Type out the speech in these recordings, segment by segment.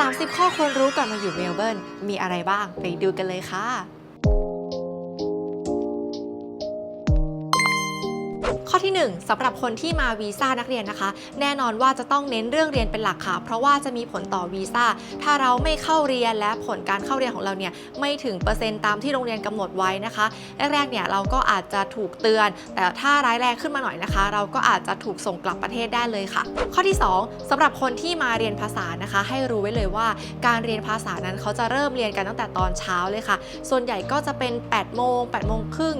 30 ข้อควรรู้ก่อนมาอยู่เมลเบิร์นมีอะไรบ้างไปดูกันเลยค่ะ ข้อที่ 1สำหรับคนที่มาวีซ่านักเรียนนะคะ แน่นอนว่าจะต้องเน้นเรื่องเรียนเป็นหลักค่ะ เพราะว่าจะมีผลต่อวีซ่าถ้าเราไม่เข้าเรียนและผลการเข้าเรียนของเราเนี่ยไม่ถึงเปอร์เซ็นต์ตามที่โรงเรียนกำหนดไว้นะคะแรกๆเนี่ยเราก็อาจจะถูกเตือน แต่ถ้าร้ายแรงขึ้นมาหน่อยนะคะ เราก็อาจจะถูกส่งกลับประเทศได้เลยค่ะ ข้อที่ 2สำหรับคนที่มาเรียนภาษานะคะ ให้รู้ไว้เลยว่า การเรียนภาษานั้นเขาจะเริ่มเรียนกันตั้งแต่ตอนเช้าเลยค่ะ ส่วนใหญ่ก็จะเป็น8โมง8โมงครึ่ง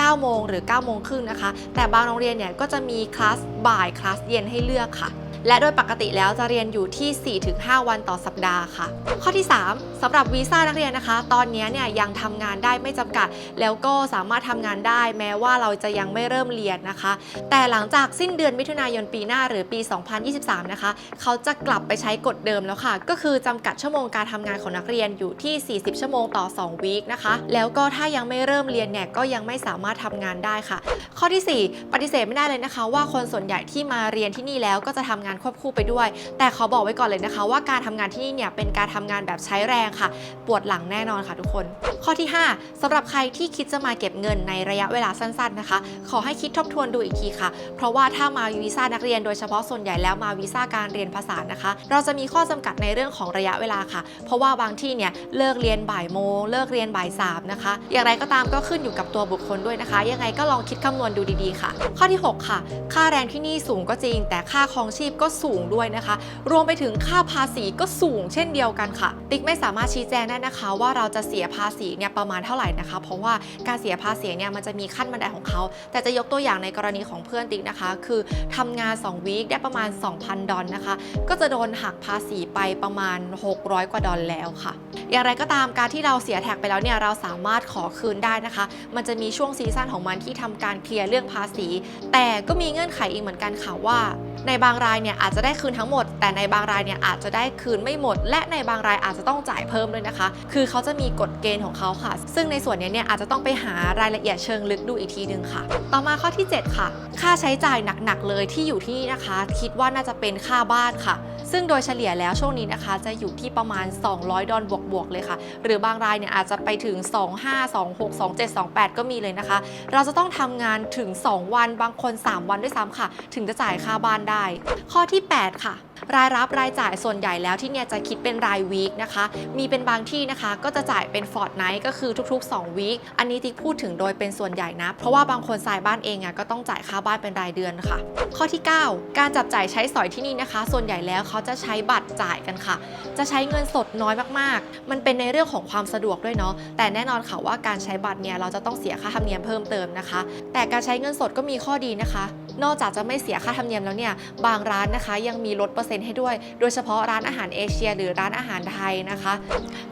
9 โมงหรือ 9 โมงครึ่งนะคะ แต่บางโรงเรียนเนี่ยก็จะมีคลาสบ่ายคลาสเย็นให้เลือกค่ะ และโดยปกติแล้วจะเรียนอยู่ที่ 4-5 วันต่อสัปดาห์ค่ะ ข้อที่ 3สำหรับวีซ่านักเรียนนะคะ ตอนนี้เนี่ยยังทำงานได้ไม่จำกัด แล้วก็สามารถทำงานได้แม้ว่าเราจะยังไม่เริ่มเรียนนะคะ แต่หลังจากสิ้นเดือนมิถุนายนปีหน้าหรือปี 2023 นะคะ เขาจะกลับไปใช้กฎเดิมแล้วค่ะ ก็คือจำกัดชั่วโมงการทำงานของนักเรียนอยู่ที่ 40 ชั่วโมงต่อ 2 วีคนะคะ แล้วก็ถ้ายังไม่เริ่มเรียนเนี่ยก็ยังไม่สามารถทำงานได้ค่ะ ข้อที่ 4 ปฏิเสธไม่ได้เลยนะคะ ว่าคนส่วนใหญ่ที่มาเรียนที่นี่แล้วก็จะทำงานควบคู่ไปด้วย แต่ขอบอกไว้ก่อนเลยนะคะ ว่าการทำงานที่นี่เนี่ยเป็นการทำงานแบบใช้แรงค่ะ ปวดหลังแน่นอนค่ะทุกคน ข้อที่ 5สำหรับใครที่คิดจะมาเก็บเงินในระยะเวลาสั้นๆนะคะ ขอให้คิดทบทวนดูอีกทีค่ะ เพราะว่าถ้ามาวีซ่านักเรียนโดยเฉพาะส่วนใหญ่แล้วมาวีซ่าการเรียนภาษานะคะ เราจะมีข้อจำกัดในเรื่องของระยะเวลาค่ะ เพราะว่าบางที่เนี่ยเลิกเรียนบ่ายโมงเลิกเรียนบ่ายสามนะคะ อย่างไรก็ตามก็ขึ้นอยู่กับตัวบุคคลด้วยนะคะ ยังไงก็ลองคิดคำนวณดูดีๆค่ะ ข้อที่ 6 ค่ะ ค่าแรงที่นี่สูงก็จริง แต่ค่าครองชีพก็สูงด้วยนะคะ รวมไปถึงค่าภาษีก็สูงเช่นเดียวกันค่ะ ติ๊กไม่สามารถชี้แจงได้นะคะ ว่าเราจะเสียภาษีเนี่ยประมาณเท่าไหร่นะคะ เพราะว่าการเสียภาษีเนี่ยมันจะมีขั้นบันไดของเขา แต่จะยกตัวอย่างในกรณีของเพื่อนติ๊กนะคะ คือทำงาน 2 วีคได้ประมาณ 2,000 ดอลนะคะ ก็จะโดนหักภาษีไปประมาณ 600 กว่าดอลแล้วค่ะ อย่างไรก็ตามการที่เราเสียแท็กไปแล้วเนี่ยเราสามารถขอคืนได้นะคะ มันจะมีช่วงซีซั่นของมันที่ทำการเคลียร์เรื่องภาษี แต่ก็มีเงื่อนไขอีกเหมือนกันค่ะว่า ในบางรายเนี่ยอาจจะได้คืนทั้งหมด แต่ในบางรายเนี่ยอาจจะได้คืนไม่หมด และในบางรายอาจจะต้องจ่ายเพิ่มด้วยนะคะ คือเขาจะมีกฎเกณฑ์ของเขาค่ะ ซึ่งในส่วนนี้เนี่ยอาจจะต้องไปหารายละเอียดเชิงลึกดูอีกทีหนึ่งค่ะ ต่อมาข้อที่ 7 ค่ะ ค่าใช้จ่ายหนักๆเลยที่อยู่ที่นี่นะคะ คิดว่าน่าจะเป็นค่าบ้านค่ะ ซึ่งโดยเฉลี่ยแล้วช่วงนี้นะคะ จะอยู่ที่ประมาณ 200 ดอลบวกๆเลยค่ะ หรือบางรายเนี่ยอาจจะไปถึง 25 26 27 28 ก็มีเลยนะคะ เราจะต้องทำงานถึง 2 วันบางคน 3 วันด้วยซ้ำค่ะ ถึงจะจ่ายค่าบ้านได้ ข้อที่ 8 ค่ะ รายรับรายจ่ายส่วนใหญ่แล้วที่เนี่ยจะคิดเป็นรายวีคนะคะ มีเป็นบางที่นะคะ ก็จะจ่ายเป็นฟอร์ดไนท์ก็คือทุก ๆ 2 วีค อันนี้ติ๊กพูดถึงโดยเป็นส่วนใหญ่นะ เพราะว่าบางคนสายบ้านเองอะก็ต้องจ่ายค่าบ้านเป็นรายเดือนค่ะ ข้อที่ 9 การจับจ่ายใช้สอยที่นี่นะคะ ส่วนใหญ่แล้วเขาจะใช้บัตรจ่ายกันค่ะ จะใช้เงินสดน้อยมากๆ มันเป็นในเรื่องของความสะดวกด้วยเนาะ แต่แน่นอนค่ะว่าการใช้บัตรเนี่ยเราจะต้องเสียค่าธรรมเนียมเพิ่มเติมนะคะ แต่การใช้เงินสดก็มีข้อดีนะคะ นอกจากจะไม่เสียค่าธรรมเนียมแล้วเนี่ยบางร้านนะคะยังมีลดเปอร์เซ็นต์ให้ด้วย โดยเฉพาะร้านอาหารเอเชีย หรือร้านอาหารไทยนะคะ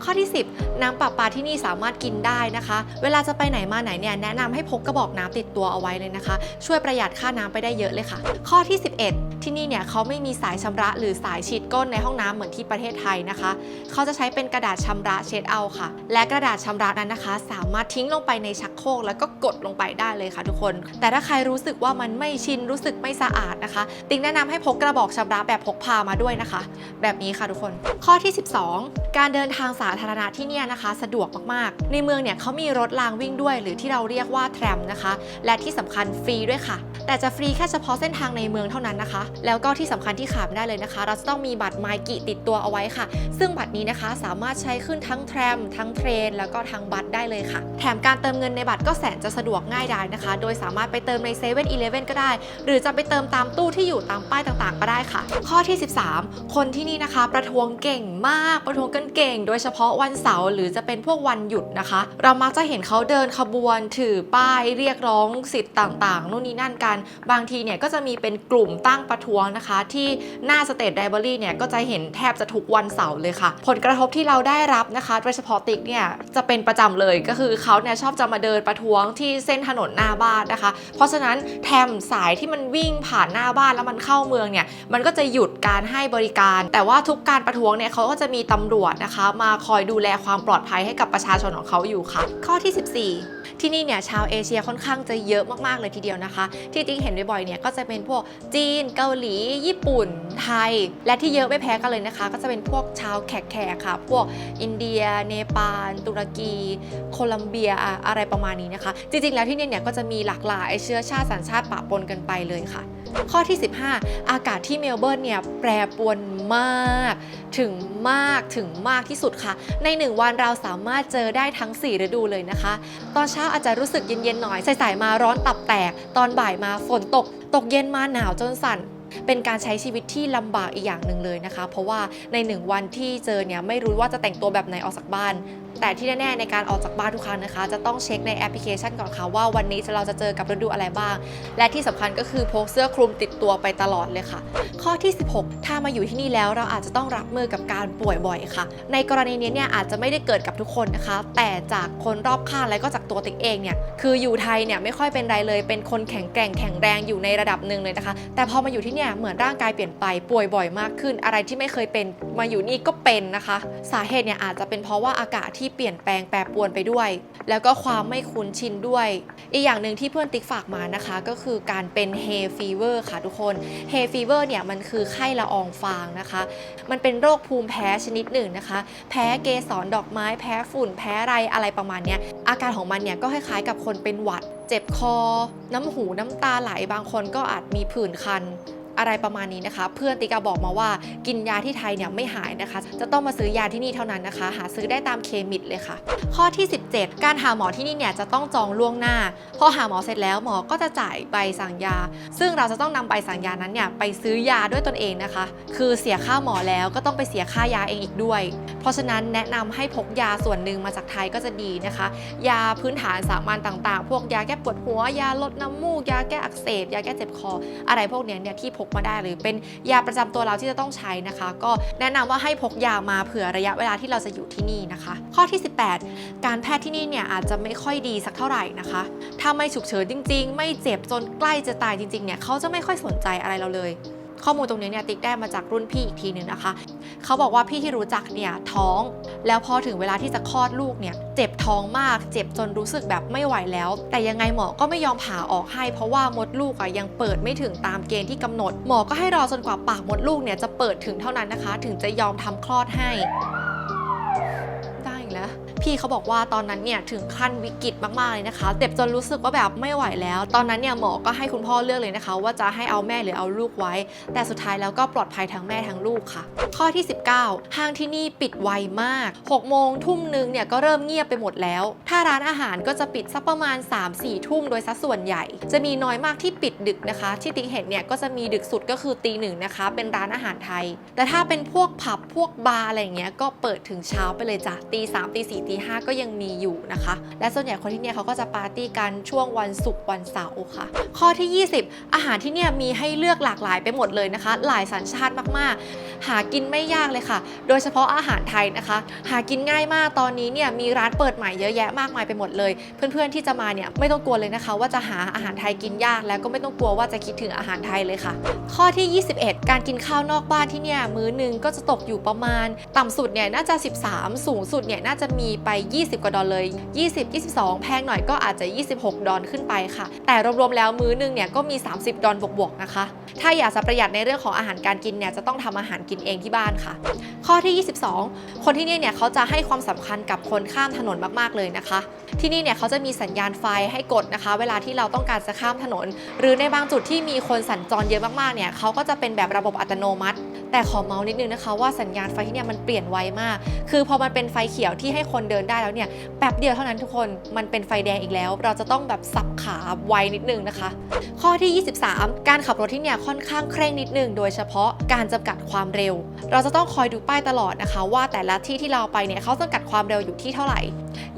ข้อที่ 10 น้ำประปาที่นี่สามารถกินได้นะคะ เวลาจะไปไหนมาไหนเนี่ยแนะนำให้พกกระบอกน้ำติดตัวเอาไว้เลยนะคะ ช่วยประหยัดค่าน้ำไปได้เยอะเลยค่ะ ข้อที่ 11 ที่นี่เนี่ยเขาไม่มีสายชำระหรือสายฉีดก้นในห้องน้ำเหมือนที่ประเทศไทยนะคะ เขาจะใช้เป็นกระดาษชำระเช็ดเอาค่ะ และกระดาษชำระนั้นนะคะ สามารถทิ้งลงไปในชักโครกแล้วก็กดลงไปได้เลยค่ะ ทุกคน แต่ถ้าใครรู้สึกว่ามันไม่ชินรู้สึกไม่สะอาดนะคะ ติ๊งแนะนำให้พกกระบอกชำระแบบพกพามาด้วยนะคะ แบบนี้ค่ะทุกคน ข้อที่ 12 การเดินทางสาธารณะที่เนี่ยนะคะ สะดวกมากๆ ในเมืองเนี่ยเขามีรถรางวิ่งด้วย หรือที่เราเรียกว่าแทรมนะคะ และที่สำคัญฟรีด้วยค่ะ แต่จะฟรีแค่เฉพาะเส้นทางในเมืองเท่านั้นนะคะ แล้วก็ที่สำคัญที่ขาดไม่ได้เลยนะคะ เราจะต้องมีบัตรไมกิติดตัวเอาไว้ค่ะ ซึ่งบัตรนี้นะคะสามารถใช้ขึ้นทั้งแทรมทั้งเทรน แล้วก็ทั้งบัตรได้เลยค่ะ แถมการเติมเงินในบัตรก็แสนจะสะดวกง่ายดายนะคะ โดยสามารถไปเติมใน7 e เ e ่ e อก็ได้ หรือจะไปเติมตามตู้ที่อยู่ตามป้ายต่างๆ ก็ได้ค่ะ ข้อที่ 13 คนที่นี่นะคะ ประท้วงเก่งมากประท้วงกันเก่ง โดยเฉพาะวันเสาร์หรือจะเป็นพวกวันหยุดนะคะ เรามักจะเห็นเขาเดินขบวน ถือป้ายเรียกร้องสิทธิ์ต่างๆนู่นนี่นั่นกันบางทีเนี่ยก็จะมีเป็นกลุ่มตั้งประท้วงนะคะ ที่หน้าสเตทไดบรี่เนี่ยก็จะเห็นแทบจะทุกวันเสาร์เลยค่ะ ผลกระทบที่เราได้รับนะคะโดยเฉพาะติ๊กเนี่ยจะเป็นประจำเลยก็คือเขาเนี่ยชอบจะมาเดินประท้วงที่เส้นถนนหน้าบ้านนะคะ เพราะฉะนั้นแทมสายที่มันวิ่งผ่านหน้าบ้านแล้วมันเข้าเมืองเนี่ยมันก็จะหยุดการให้บริการ แต่ว่าทุกการประท้วงเนี่ยเขาก็จะมีตำรวจนะคะ มาคอยดูแลความปลอดภัยให้กับประชาชนของเขาอยู่ค่ะ ข้อที่ 14 ที่นี่เนี่ยชาวเอเชียค่อนข้างจะเยอะมากๆเลยทีเดียวนะคะ ที่จริงเห็นบ่อยๆเนี่ยก็จะเป็นพวกจีนเกาหลี ญี่ปุ่น ไทย และที่เยอะไม่แพ้กันเลยนะคะ ก็จะเป็นพวกชาวแขกๆค่ะ พวกอินเดีย เนปาล ตุรกี โคลัมเบียอะอะไรประมาณนี้นะคะ จริงๆแล้วที่นี่เนี่ยก็จะมีหลากหลายเชื้อชาติสัญชาติปะปนกันไปเลยค่ะข้อที่ 15 อากาศที่เมลเบิร์นเนี่ยแปรปรวนมาก ถึงมากถึงมากที่สุดค่ะ ใน 1 วันเราสามารถเจอได้ทั้ง 4 ฤดูเลยนะคะ ตอนเช้าอาจจะรู้สึกเย็นๆหน่อยสายๆมาร้อนตับแตก ตอนบ่ายมาฝนตก ตกเย็นมาหนาวจนสั่นเป็นการใช้ชีวิตที่ลำบากอีกอย่างหนึ่งเลยนะคะ เพราะว่าใน 1 วันที่เจอเนี่ยไม่รู้ว่าจะแต่งตัวแบบไหนออกจากบ้าน แต่ที่แน่ๆในการออกจากบ้านทุกครั้งนะคะ จะต้องเช็คในแอปพลิเคชันก่อนค่ะว่าวันนี้เราจะเจอกับฤดูอะไรบ้าง และที่สำคัญก็คือพกเสื้อคลุมติดตัวไปตลอดเลยค่ะ ข้อที่ 16 ถ้ามาอยู่ที่นี่แล้วเราอาจจะต้องรับมือกับการป่วยบ่อยค่ะ ในกรณีนี้เนี่ยอาจจะไม่ได้เกิดกับทุกคนนะคะ แต่จากคนรอบข้างและก็จากตัวติ๊กเองเนี่ยคืออยู่ไทยเนี่ยไม่ค่อยเป็นไรเลย เป็นคนแข็งแกร่งแข็งแรงอยู่ในระดับหนึ่งเลยนะคะ แต่พอมาอยู่ที่เนี่ยเหมือนร่างกายเปลี่ยนไปป่วยบ่อยมากขึ้น อะไรที่ไม่เคยเป็นมาอยู่นี่ก็เป็นนะคะ สาเหตุเนี่ยอาจจะเป็นเพราะว่าอากาศที่เปลี่ยนแปลงแปรปรวนไปด้วย แล้วก็ความไม่คุ้นชินด้วย อีกอย่างหนึ่งที่เพื่อนติ๊กฝากมานะคะ ก็คือการเป็น hay fever ค่ะทุกคน hay fever เนี่ยมันคือไข้ละอองฟางนะคะ มันเป็นโรคภูมิแพ้ชนิดหนึ่งนะคะ แพ้เกสรดอกไม้แพ้ฝุ่นแพ้ไรอะไรประมาณเนี้ยอาการของมันเนี่ยก็คล้ายๆกับคนเป็นหวัด เจ็บคอ น้ำหูน้ำตาไหลบางคนก็อาจมีผื่นคัน อะไรประมาณนี้นะคะ เพื่อนติกาบอกมาว่ากินยาที่ไทยเนี่ยไม่หายนะคะ จะต้องมาซื้อยาที่นี่เท่านั้นนะคะ หาซื้อได้ตามเคมิดเลยค่ะ ข้อที่ 17 การหาหมอที่นี่เนี่ยจะต้องจองล่วงหน้า พอหาหมอเสร็จแล้วหมอก็จะจ่ายใบสั่งยา ซึ่งเราจะต้องนำใบสั่งยานั้นเนี่ยไปซื้อยาด้วยตนเองนะคะ คือเสียค่าหมอแล้วก็ต้องไปเสียค่ายาเองอีกด้วย เพราะฉะนั้นแนะนำให้พกยาส่วนหนึ่งมาจากไทยก็จะดีนะคะ ยาพื้นฐานสามัญต่าง ๆ พวกยาแก้ปวดหัว ยาลดน้ำมูก ยาแก้อักเสบ ยาแก้เจ็บคอ อะไรพวกเนี้ยเนี่ยที่พกมาได้หรือเป็นยาประจำตัวเราที่จะต้องใช้นะคะ ก็แนะนำว่าให้พกยามาเผื่อระยะเวลาที่เราจะอยู่ที่นี่นะคะ ข้อที่ 18 การแพทย์ที่นี่เนี่ยอาจจะไม่ค่อยดีสักเท่าไหร่นะคะ ถ้าไม่ฉุกเฉินจริง ๆ ไม่เจ็บจนใกล้จะตายจริงๆเนี่ยเขาจะไม่ค่อยสนใจอะไรเราเลย ข้อมูลตรงนี้เนี่ยติ๊กได้มาจากรุ่นพี่อีกทีหนึ่งนะคะ เขาบอกว่าพี่ที่รู้จักเนี่ยท้อง แล้วพอถึงเวลาที่จะคลอดลูกเนี่ยเจ็บท้องมาก เจ็บจนรู้สึกแบบไม่ไหวแล้ว แต่ยังไงหมอก็ไม่ยอมผ่าออกให้ เพราะว่ามดลูกอะยังเปิดไม่ถึงตามเกณฑ์ที่กำหนด หมอก็ให้รอจนกว่าปากมดลูกเนี่ยจะเปิดถึงเท่านั้นนะคะ ถึงจะยอมทำคลอดให้ พี่เขาบอกว่าตอนนั้นเนี่ยถึงขั้นวิกฤตมากๆเลยนะคะเจ็บจนรู้สึกว่าแบบไม่ไหวแล้ว ตอนนั้นเนี่ยหมอก็ให้คุณพ่อเลือกเลยนะคะ ว่าจะให้เอาแม่หรือเอาลูกไว้ แต่สุดท้ายแล้วก็ปลอดภัยทั้งแม่ทั้งลูกค่ะ ข้อที่ 19 ห้างที่นี่ปิดไวมาก 6 โมงทุ่มนึงเนี่ยก็เริ่มเงียบไปหมดแล้ว ถ้าร้านอาหารก็จะปิดสักประมาณ 3-4 ทุ่มโดยสัดส่วนใหญ่ จะมีน้อยมากที่ปิดดึกนะคะ ที่ติ๊กเห็นเนี่ยก็จะมีดึกสุดก็คือตีหนึ่งนะคะ เป็นร้านอาหารไทย แต่ถ้าเป็นพวกผับพวกบาร์อะไรอย่างเงี้ยก็เปิดถึงเช้าไปเลยจ้ะตีสามตีสี่ตีห้าก็ยังมีอยู่นะคะ และส่วนใหญ่คนที่เนี่ยเขาก็จะปาร์ตี้กันช่วงวันศุกร์วันเสาร์ค่ะ ข้อที่ 20 อาหารที่เนี่ยมีให้เลือกหลากหลายไปหมดเลยนะคะ หลายสัญชาติมากๆ หากินไม่ยากเลยค่ะ โดยเฉพาะอาหารไทยนะคะ หากินง่ายมากตอนนี้เนี่ยมีร้านเปิดใหม่เยอะแยะมากมายไปหมดเลย เพื่อนๆที่จะมาเนี่ยไม่ต้องกลัวเลยนะคะ ว่าจะหาอาหารไทยกินยาก แล้วก็ไม่ต้องกลัวว่าจะคิดถึงอาหารไทยเลยค่ะ ข้อที่ 21 การกินข้าวนอกบ้านที่เนี่ยมื้อหนึงก็จะตกอยู่ประมาณ ต่ำสุดเนี่ยน่าจะ 13 สูงสุดเนี่ยน่าจะมีไป 20 กว่าดอลเลย 20 22 แพงหน่อยก็อาจจะ 26 ดอลขึ้นไปค่ะ แต่รวมๆแล้วมื้อหนึงเนี่ยก็มี 30 ดอลบวกๆนะคะ ถ้าอยากจะประหยัดในเรื่องของอาหารการกินเนี่ยจะต้องทำอาหารกินเองที่บ้านค่ะ ข้อที่ 22 คนที่นี่เนี่ยเขาจะให้ความสำคัญกับคนข้ามถนนมากๆเลยนะคะ ที่นี่เนี่ยเขาจะมีสัญญาณไฟให้กดนะคะ เวลาที่เราต้องการจะข้ามถนน หรือในบางจุดที่มีคนสัญจรเยอะมากๆเนี่ยเขาก็จะเป็นแบบระบบอัตโนมัติ แต่ขอเมาส์นิดนึงนะคะว่าสัญญาณไฟที่เนี่ยมันเปลี่ยนไวมาก คือพอมันเป็นไฟเขียวที่ให้คนเดินได้แล้วเนี่ยแป๊บเดียวเท่านั้นทุกคนมันเป็นไฟแดงอีกแล้ว เราจะต้องแบบสับขาไวนิดนึงนะคะ ข้อที่ 23 การขับรถที่เนี่ยค่อนข้างเคร่งนิดนึง โดยเฉพาะการจำกัดความเร็ว เราจะต้องคอยดูป้ายตลอดนะคะ ว่าแต่ละที่ที่เราไปเนี่ยเขาจำกัดความเร็วอยู่ที่เท่าไหร่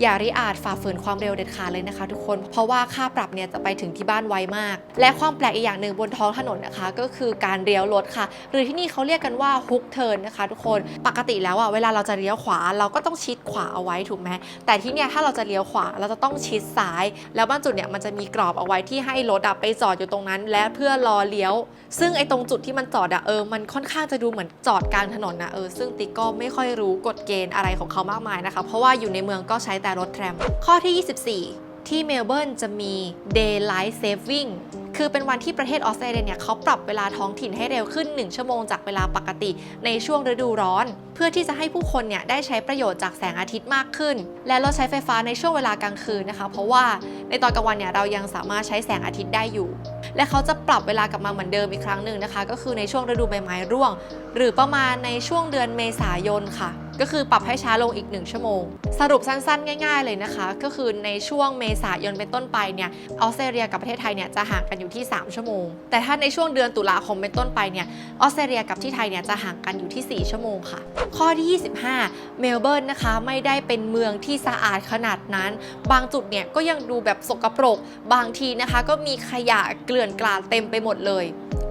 อย่าริอาจฝ่าฝืนความเร็วเด็ดขาดเลยนะคะ ทุกคนเพราะว่าค่าปรับเนี่ยจะไปถึงที่บ้านไวมาก และความแปลกอีกอย่างหนึ่งบนท้องถนนนะคะ ก็คือการเลี้ยวรถค่ะ หรือที่นี่เขาเรียกกันว่าฮุกเทิร์นนะคะ ทุกคนปกติแล้วอะเวลาเราจะเลี้ยวขวาเราก็ต้องชิดขวาเอาไว้ถูกไหมแต่ที่เนี่ยถ้าเราจะเลี้ยวขวาเราจะต้องชิดซ้าย แล้วบางจุดเนี่ยมันจะมีกรอบเอาไว้ที่ให้รถอะไปจอดอยู่ตรงนั้น และเพื่อรอเลี้ยว ซึ่งไอ้ตรงจุดที่มันจอดอะเออมันค่อนข้างจะดูเหมือนจอดกลางถนนนะเออซึ่งติ๊กก็ไม่ค่อยรู้กฎเกณฑ์อะไรของเขามากมายนะคะ เพราะว่าอยู่ในเมืองก็ใช้แต่รถแทรมข้อที่ 24 ที่เมลเบิร์นจะมี Daylight Saving คือเป็นวันที่ประเทศออสเตรเลียเนี่ยเขาปรับเวลาท้องถิ่นให้เร็วขึ้น 1 ชั่วโมงจากเวลาปกติในช่วงฤดูร้อน เพื่อที่จะให้ผู้คนเนี่ยได้ใช้ประโยชน์จากแสงอาทิตย์มากขึ้น และลดใช้ไฟฟ้าในช่วงเวลากลางคืนนะคะ เพราะว่าในตอนกลางวันเนี่ยเรายังสามารถใช้แสงอาทิตย์ได้อยู่ และเขาจะปรับเวลากลับมาเหมือนเดิมอีกครั้งหนึ่งนะคะ ก็คือในช่วงฤดูใบไม้ร่วง หรือประมาณในช่วงเดือนเมษายนค่ะ ก็คือปรับให้ช้าลงอีก 1 ชั่วโมง สรุปสั้นๆ ง่าย ๆ เลยนะคะ ก็คือในช่วงเมษายนเป็นต้นไปเนี่ยออสเตรเลียกับประเทศไทยเนี่ยจะห่างกันอยู่ที่ 3 ชั่วโมง แต่ถ้าในช่วงเดือนตุลาคมเป็นต้นไปเนี่ยออสเตรเลียกับที่ไทยเนี่ยจะห่างกันอยู่ที่ 4 ชั่วโมงค่ะ ข้อที่ 25 เมลเบิร์นนะคะไม่ได้เป็นเมืองที่สะอาดขนาดนั้น บางจุดเนี่ยก็ยังดูแบบสกปรก บางทีนะคะ ก็มีขยะเกลื่อนกลาดเต็มไปหมดเลย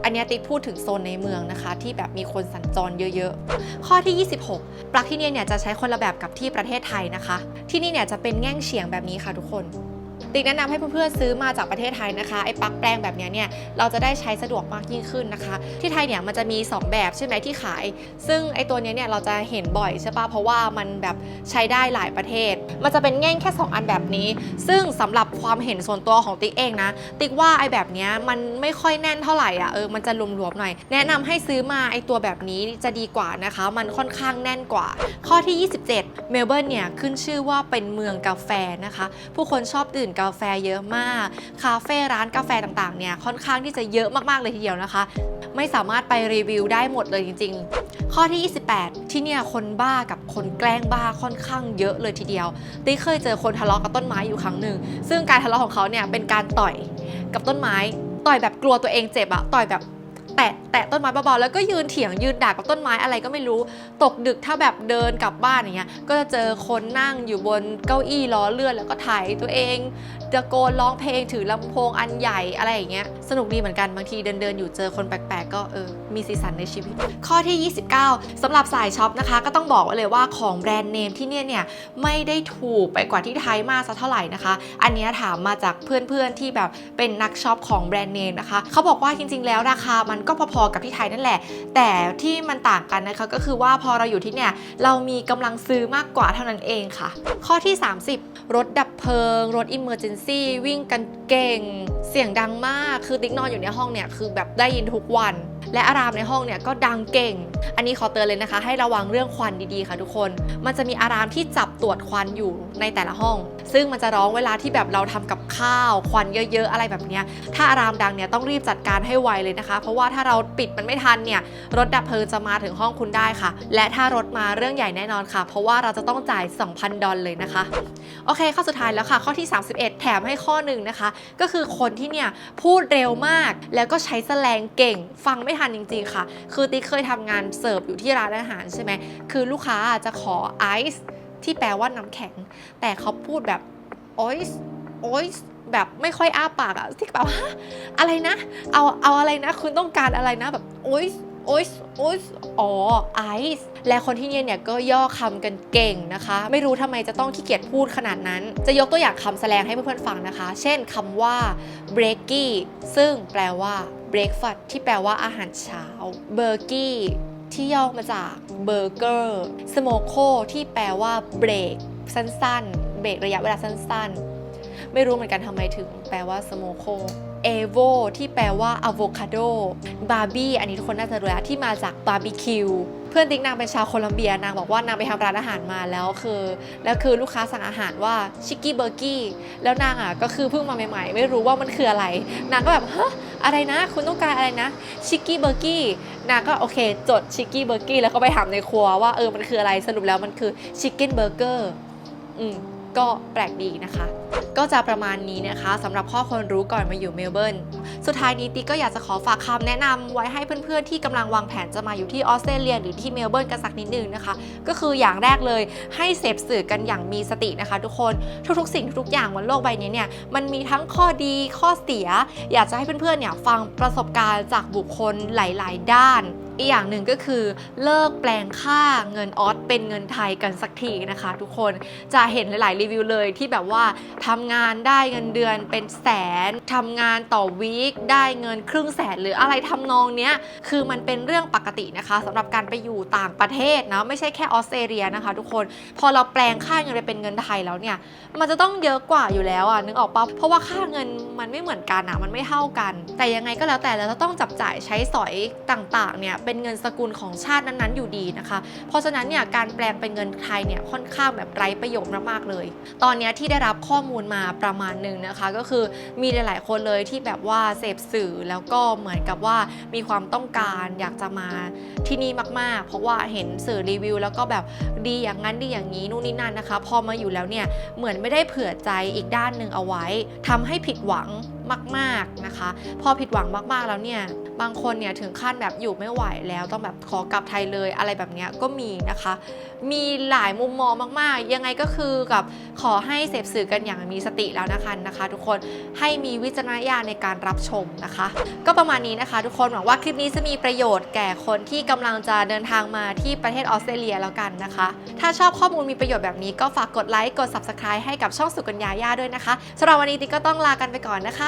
อันนี้ติ๊กพูดถึงโซนในเมืองนะคะ ที่แบบมีคนสัญจรเยอะๆ ข้อที่ 26 ปลั๊กที่เนี่ยเนี่ยจะใช้คนละแบบกับที่ประเทศไทยนะคะ ที่นี่เนี่ยจะเป็นแง่งเฉียงแบบนี้ค่ะทุกคนติ๊กแนะนำให้เพื่อนๆซื้อมาจากประเทศไทยนะคะไอ้ปลั๊กแปลงแบบนี้เนี่ยเราจะได้ใช้สะดวกมากยิ่งขึ้นนะคะ ที่ไทยเนี่ยมันจะมี 2 แบบใช่ไหมที่ขาย ซึ่งไอ้ตัวเนี้ยเนี่ยเราจะเห็นบ่อยใช่ปะเพราะว่ามันแบบใช้ได้หลายประเทศ มันจะเป็นแง่งแค่ 2 อันแบบนี้ ซึ่งสำหรับความเห็นส่วนตัวของติ๊กเองนะ ติ๊กว่าไอ้แบบเนี้ยมันไม่ค่อยแน่นเท่าไหร่อะเออมันจะหลวมๆหน่อย แนะนำให้ซื้อมาไอ้ตัวแบบนี้จะดีกว่านะคะ มันค่อนข้างแน่นกว่า ข้อที่ 27 เมลเบิร์นเนี่ยขึ้นชื่อว่าเป็นเมืองกาแฟนะคะ ผู้คนชอบดื่มกาแฟเยอะมาก คาเฟ่ร้านกาแฟต่างๆเนี่ยค่อนข้างที่จะเยอะมากๆเลยทีเดียวนะคะ ไม่สามารถไปรีวิวได้หมดเลยจริง ๆ ข้อที่ 28 ที่เนี่ยคนบ้ากับคนแกล้งบ้าค่อนข้างเยอะเลยทีเดียวติ๊กเคยเจอคนทะเลาะกับต้นไม้อยู่ครั้งหนึ่งซึ่งการทะเลาะของเขาเนี่ยเป็นการต่อยกับต้นไม้ ต่อยแบบกลัวตัวเองเจ็บอะต่อยแบบ แตะแตะต้นไม้เบาๆแล้วก็ยืนเถียงยืนด่ากับต้นไม้อะไรก็ไม่รู้ ตกดึกถ้าแบบเดินกลับบ้านอย่างเงี้ยก็จะเจอคนนั่งอยู่บนเก้าอี้ล้อเลื่อนแล้วก็ถ่ายตัวเองตะโกนร้องเพลงถือลำโพงอันใหญ่อะไรอย่างเงี้ยสนุกดีเหมือนกันบางทีเดินเดินอยู่เจอคนแปลกๆ ก็เออมีสีสันในชีวิต ข้อที่ 29สำหรับสายช็อปนะคะ ก็ต้องบอกไว้เลยว่าของแบรนด์เนมที่เนี่ยเนี่ยไม่ได้ถูกไปกว่าที่ไทยมากสักเท่าไหร่นะคะ อันเนี้ยถามมาจากเพื่อนๆที่แบบเป็นนักช็อปของแบรนด์เนมนะคะเขาบอกว่าจริงๆแล้วราคามันก็พอๆกับที่ไทยนั่นแหละ แต่ที่มันต่างกันนะคะก็คือว่าพอเราอยู่ที่เนี่ยเรามีกำลังซื้อมากกว่าเท่านั้นเองค่ะ ข้อที่ 30 รถดับเพลิง รถอิมเมอร์เจนซี่วิ่งกันเก่ง เสียงดังมากคือติ๊กนอนอยู่ในห้องเนี่ยคือแบบได้ยินทุกวัน และอารามในห้องเนี่ยก็ดังเก่ง อันนี้ขอเตือนเลยนะคะ ให้ระวังเรื่องควันดีๆค่ะทุกคน มันจะมีอารามที่จับตรวจควันอยู่ในแต่ละห้อง ซึ่งมันจะร้องเวลาที่แบบเราทำกับข้าว ควันเยอะๆ อะไรแบบนี้ถ้าอารามดังเนี่ยต้องรีบจัดการให้ไวเลยนะคะ เพราะว่าถ้าเราปิดมันไม่ทันเนี่ยรถดับเพลิงจะมาถึงห้องคุณได้ค่ะ และถ้ารถมาเรื่องใหญ่แน่นอนค่ะ เพราะว่าเราจะต้องจ่าย 2,000 ดอลเลยนะคะโอเค ข้อสุดท้ายแล้วค่ะ ข้อที่ 31 แถมให้ข้อหนึ่งนะคะ ก็คือคนที่เนี่ยพูดเร็วมากแล้วก็ใช้แสลงเก่งฟังไม่ไม่ทันจริง ๆ ค่ะ คือติ๊กเคยทำงานเสิร์ฟอยู่ที่ร้านอาหารใช่ไหมคือลูกค้าจะขอไอซ์ที่แปลว่าน้ำแข็ง แต่เขาพูดแบบโอ c ์โอ c ์แบบไม่ค่อยอ้าปากอะที่แบบฮะอะไรนะ เอาเอาอะไรนะ คุณต้องการอะไรนะแบบโอ c ์โอ c ์โอ c ์อ๋อไอซ์และคนที่เนี่ยเนี่ยก็ย่อคำกันเก่งนะคะ ไม่รู้ทำไมจะต้องขี้เกียจพูดขนาดนั้น จะยกตัวอย่างคำแสดงให้เพื่อนๆฟังนะคะ เช่นคำว่า breaky ซึ่งแปลว่า breakfast ที่แปลว่าอาหารเช้า burgy ที่ย่อมาจากเบอร์เกอร์สโมโคที่แปลว่าเบรกสั้นๆ เบรกระยะเวลาสั้นๆ ไม่รู้เหมือนกันทำไมถึงแปลว่าสโมโค เอโวที่แปลว่าอะโวคาโดบาร์บี้อันนี้ทุกคนน่าจะรู้แล้วที่มาจากบาร์บีคิวเพื่อนติ๊กนางเป็นชาวโคลัมเบียนางบอกว่านางไปทำร้านอาหารมาแล้วคือ แล้วคือลูกค้าสั่งอาหารว่าชิกกี้เบอร์กี้แล้วนางอะก็คือเพิ่งมาใหม่ๆ ไม่รู้ว่ามันคืออะไร นางก็แบบฮะอะไรนะ คุณต้องการอะไรนะชิกกี้เบอร์กี้นางก็โอเค จดชิกกี้เบอร์กี้แล้วก็ไปถามในครัวว่าเออมันคืออะไรสรุปแล้วมันคือชิคเก้นเบอร์เกอร์อืม ก็แปลกดีนะคะ ก็จะประมาณนี้นะคะสำหรับข้อควรรู้ก่อนมาอยู่เมลเบิร์นสุดท้ายนี้ติ๊กก็อยากจะขอฝากคำแนะนำไว้ให้เพื่อนๆที่กำลังวางแผนจะมาอยู่ที่ออสเตรเลียหรือที่เมลเบิร์นกันสักนิดนึงนะคะ ก็คืออย่างแรกเลยให้เสพสื่อกันอย่างมีสตินะคะ ทุกคนทุกๆ สิ่งทุกๆอย่างบนโลกใบนี้เนี่ยมันมีทั้งข้อดีข้อเสีย อยากจะให้เพื่อนๆเนี่ยฟังประสบการณ์จากบุคคลหลาย ๆ ด้าน อีกอย่างหนึ่งก็คือเลิกแปลงค่าเงินออสเป็นเงินไทยกันสักทีนะคะ ทุกคนจะเห็นหลาย ๆ รีวิวเลยที่แบบว่าทำงานได้เงินเดือนเป็นแสนทำงานต่อวีคได้เงินครึ่งแสนหรืออะไรทำนองเนี้ยคือมันเป็นเรื่องปกตินะคะสำหรับการไปอยู่ต่างประเทศนะไม่ใช่แค่ออสเตรเลียนะคะ ทุกคนพอเราแปลงค่าเงินไปเป็นเงินไทยแล้วเนี่ยมันจะต้องเยอะกว่าอยู่แล้วอะนึกออกปะเพราะว่าค่าเงินมันไม่เหมือนกันอะมันไม่เท่ากัน แต่ยังไงก็แล้วแต่เราจะต้องจับจ่ายใช้สอยต่าง ๆ เนี่ยเป็นเงินสกุลของชาตินั้นๆอยู่ดีนะคะ เพราะฉะนั้นเนี่ยการแปลงเป็นเงินไทยเนี่ยค่อนข้างแบบไร้ประโยชน์มากๆเลย ตอนนี้ที่ได้รับข้อมูลมาประมาณหนึ่งนะคะ ก็คือมีหลายๆคนเลยที่แบบว่าเสพสื่อแล้วก็เหมือนกับว่ามีความต้องการอยากจะมาที่นี่มากๆ เพราะว่าเห็นสื่อรีวิว แล้วก็แบบดีอย่างนั้นดีอย่างนี้นู่นนี่นั่นนะคะ พอมาอยู่แล้วเนี่ยเหมือนไม่ได้เผื่อใจอีกด้านหนึ่งเอาไว้ทำให้ผิดหวังมาก ๆนะคะ พอผิดหวังมากๆแล้วเนี่ยบางคนเนี่ยถึงขั้นแบบอยู่ไม่ไหวแล้วต้องแบบขอกลับไทยเลยอะไรแบบเนี้ยก็มีนะคะ มีหลายมุมมองมากๆ ยังไงก็คือกับขอให้เสพสื่อกันอย่างมีสติแล้วนะคะนะคะ ทุกคนให้มีวิจารณญาณในการรับชมนะคะ ก็ประมาณนี้นะคะ ทุกคนหวังว่าคลิปนี้จะมีประโยชน์แก่คนที่กำลังจะเดินทางมาที่ประเทศออสเตรเลียแล้วกันนะคะ ถ้าชอบข้อมูลมีประโยชน์แบบนี้ก็ฝากกดไลค์กด subscribe ให้กับช่องสุกัญญาย่าด้วยนะคะสำหรับวันนี้ติ๊กก็ต้องลากันไปก่อนนะคะ